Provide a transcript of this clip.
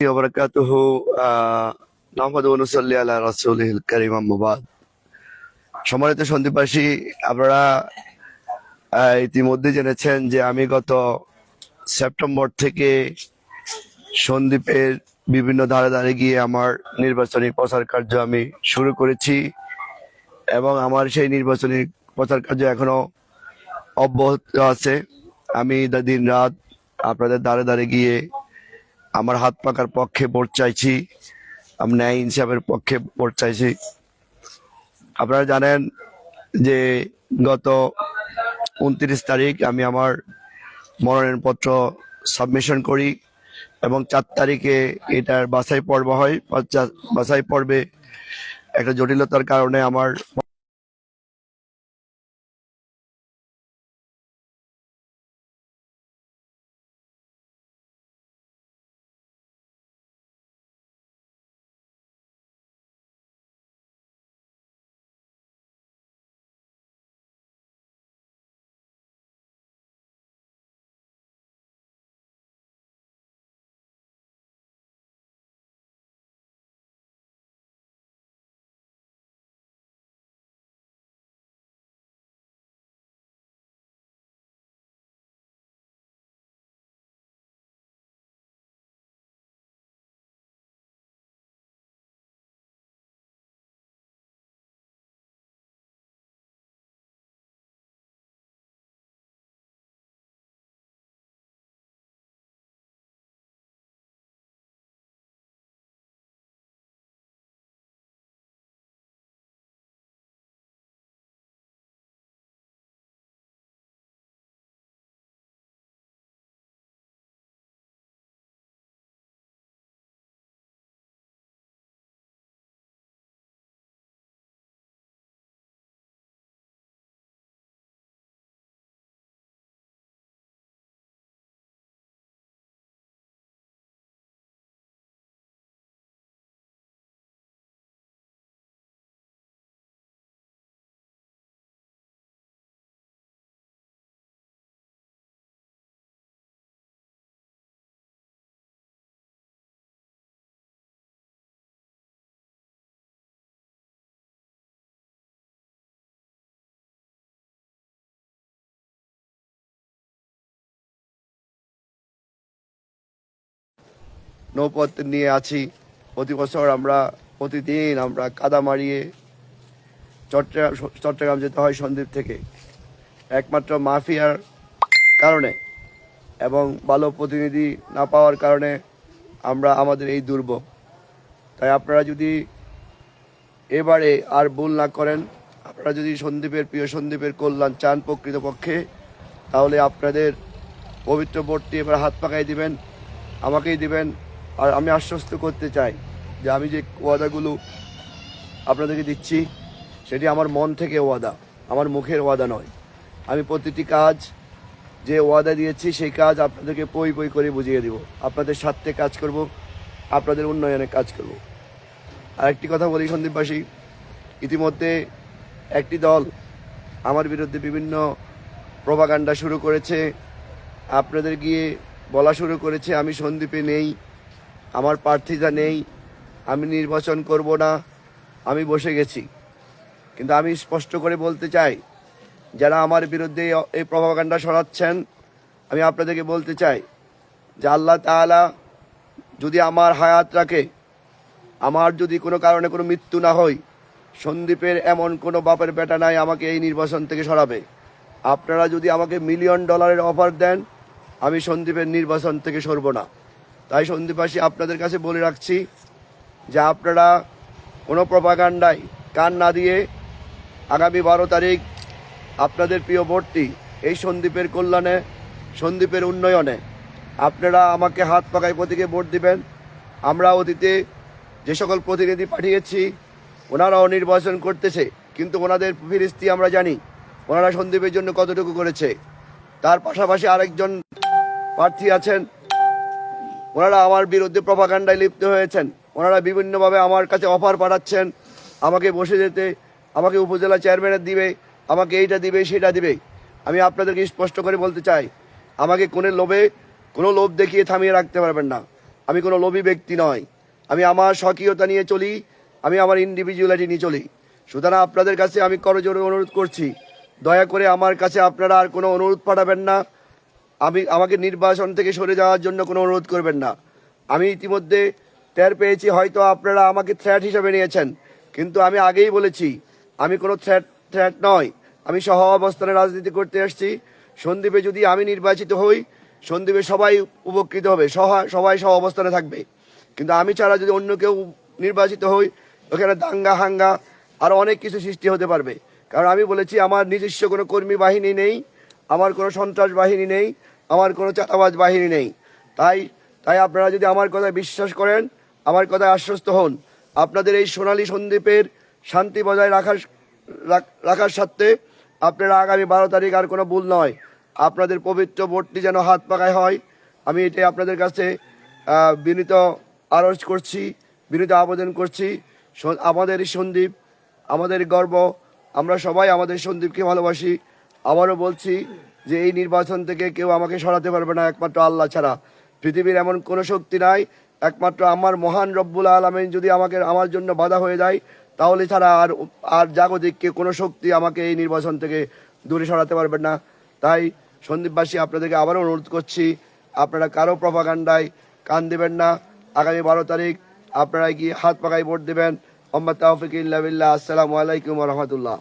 وبركاته آه، نحمد ونصلي على رسوله الكريم أما بعد সম্মানিত সন্দীপবাসী আপনারা আহ, ইতিমধ্যে জেনেছেন যে আমি গত সেপ্টেম্বর থেকে সন্দ্বীপের বিভিন্ন ধারে ধারে গিয়ে আমার নির্বাচনী প্রচার কার্য আমি শুরু করেছি এবং আমার সেই নির্বাচনী প্রচার কার্য এখনো অব্যাহত আছে আমি দিন রাত আপনাদের দ্বারে দ্বারে গিয়ে আমার হাত পাকার পক্ষে ভোট চাইছি, আমি ন্যায় ইনসাফের পক্ষে ভোট চাইছি। আপনারা জানেন যে গত উনত্রিশ তারিখ আমি আমার মনোনয়নপত্র সাবমিশন করি এবং চার তারিখে এটার বাছাই পর্ব হয়। বাছা- বাছাই পর্বে একটা জটিলতার কারণে আমার নৌপথ নিয়ে আছি। প্রতি বছর আমরা, প্রতিদিন আমরা কাদা মারিয়ে চট্টগ্রাম চট্টগ্রাম যেতে হয় সন্দ্বীপ থেকে। একমাত্র মাফিয়ার কারণে এবং ভালো প্রতিনিধি না পাওয়ার কারণে আমরা আমাদের এই দুর্ভোগ। তাই আপনারা যদি এবারে আর ভুল না করেন, আপনারা যদি সন্দীপের, প্রিয় সন্দীপের কল্যাণ চান প্রকৃতপক্ষে, তাহলে আপনাদের পবিত্র ভোটটি এবার হাত পাকাই দিবেন, আমাকেই দিবেন আর আমি আশ্বস্ত করতে চাই যে আমি যে ওয়াদাগুলো আপনাদেরকে দিচ্ছি, সেটি আমার মন থেকে ওয়াদা, আমার মুখের ওয়াদা নয়। আমি প্রতিটি কাজ যে ওয়াদা দিয়েছি, সেই কাজ আপনাদেরকে পই পই করে বুঝিয়ে দিব। আপনাদের স্বার্থে কাজ করব, আপনাদের উন্নয়নে কাজ করব। আর একটি কথা বলি সন্দীপবাসী, ইতিমধ্যে একটি দল আমার বিরুদ্ধে বিভিন্ন প্রভাকাণ্ডা শুরু করেছে। আপনাদের গিয়ে বলা শুরু করেছে, আমি সন্দীপে নেই। আমার প্রার্থীতা নেই, আমি নির্বাচন করব না, আমি বসে গেছি। কিন্তু আমি স্পষ্ট করে বলতে চাই, যারা আমার বিরুদ্ধে এই- প্রভাকাণ্ডা সরাচ্ছেন আমি আপনাদেরকে বলতে চাই যে আল্লাহ তাআলা যদি আমার হায়াত রাখে আমার যদি কোনো কারণে কোনো মৃত্যু না হয়, সন্দীপের এমন কোনো বাপের বেটা নাই আমাকে এই নির্বাচন থেকে সরাবে। আপনারা যদি আমাকে মিলিয়ন ডলারের অফার দেন, আমি সন্দীপের নির্বাচন থেকে সরব না। তাই সন্দীপবাসী আপনাদের কাছে বলে রাখছি যে আপনারা কোনো প্রপাগান্ডায় কান না দিয়ে আগামী বারো তারিখ আপনাদের প্রিয় ভোটটি এই সন্দীপের কল্যাণে, সন্দীপের উন্নয়নে। আপনারা আমাকে হাত পাকায় প্রতীকে ভোট দিবেন। আমরা অতীতে যে সকল প্রতিনিধি পাঠিয়েছি, ওনারাও নির্বাচন করতেছে, কিন্তু ওনাদের ফিরিস্তি আমরা জানি, ওনারা সন্দীপের জন্য কতটুকু করেছে। তার পাশাপাশি আরেকজন প্রার্থী আছেন ওনারা আমার বিরুদ্ধে প্রভাকাণ্ডায় লিপ্ত হয়েছেন। ওনারা বিভিন্নভাবে আমার কাছে অফার পাঠাচ্ছেন। আমাকে বসে যেতে, আমাকে উপজেলা চেয়ারম্যানের দিবে, আমাকে এইটা দিবে, সেটা দিবে। আমি আপনাদেরকে স্পষ্ট করে বলতে চাই, আমাকে কোনো লোভে, কোনো লোভ দেখিয়ে থামিয়ে রাখতে পারবেন না। আমি কোনো লোভী ব্যক্তি নয়। আমি আমার স্বকীয়তা নিয়ে চলি, আমি আমার ইন্ডিভিজুয়ালিটি নিয়ে চলি। সুতরাং আপনাদের কাছে আমি করজোরে অনুরোধ করছি, দয়া করে আমার কাছে আপনারা আর কোনো অনুরোধ পাঠাবেন না। আমি, আমাকে নির্বাচন থেকে সরে যাওয়ার জন্য কোনো অনুরোধ করবেন না। আমি ইতিমধ্যে টের পেয়েছি, হয়তো আপনারা আমাকে থ্রেট হিসেবে নিয়েছেন। কিন্তু আমি আগেই বলেছি, আমি কোনো থ্রেট থ্রেট নয়। আমি সহ অবস্থানে রাজনীতি করতে এসেছি। সন্দীপে যদি আমি নির্বাচিত হই, সন্দীপে সবাই উপকৃত হবে, সহা- সবাই সহ অবস্থানে থাকবে। কিন্তু আমি ছাড়া যদি অন্য কেউ নির্বাচিত হই, ওখানে দাঙ্গা, হাঙ্গা আরও অনেক কিছু সৃষ্টি হতে পারবে। কারণ আমি বলেছি, আমার নিজস্ব কোনো কর্মী বাহিনী নেই। আমার কোনো সন্ত্রাস বাহিনী নেই, আমার কোনো চাঁদাবাজ বাহিনী নেই। তাই তাই আপনারা যদি আমার কথায় বিশ্বাস করেন, আমার কথায় আশ্বস্ত হন, আপনাদের এই সোনালী সন্দ্বীপের শান্তি বজায় রাখার রাখার স্বার্থে আপনারা আগামী বারো তারিখ আর কোনো ভুল নয়। আপনাদের পবিত্র ভোটটি যেন হাত পাকায় হয়। আমি এটাই আপনাদের কাছে বিনীত আরজ করছি, বিনীত আবেদন করছি। আমাদের সন্দীপ, আমাদের গর্ব, আমরা সবাই আমাদের সন্দীপকে ভালোবাসি। আবারও বলছি যে এই নির্বাচন থেকে কেউ আমাকে সরাতে পারবে না একমাত্র আল্লাহ ছাড়া। পৃথিবীর এমন কোনো শক্তি নাই, একমাত্র আমার মহান রব্বুল আলমিন যদি আমাকে, আমার জন্য বাধা হয়ে যায়, তাহলে ছাড়া আর আর জাগতিককে কোনো শক্তি আমাকে এই নির্বাচন থেকে দূরে সরাতে পারবেন না। তাই সন্দীপবাসী আপনাদেরকে আবারও অনুরোধ করছি, আপনারা কারও প্রভাকাণ্ডায় কান দেবেন না। আগামী বারো তারিখ আপনারা গিয়ে হাত পাকায় ভোট দেবেন? মোহাম্মদ তাহফিক ইল্লা বিল্লাহ। আসসালামু আলাইকুম রহমতুল্লাহ।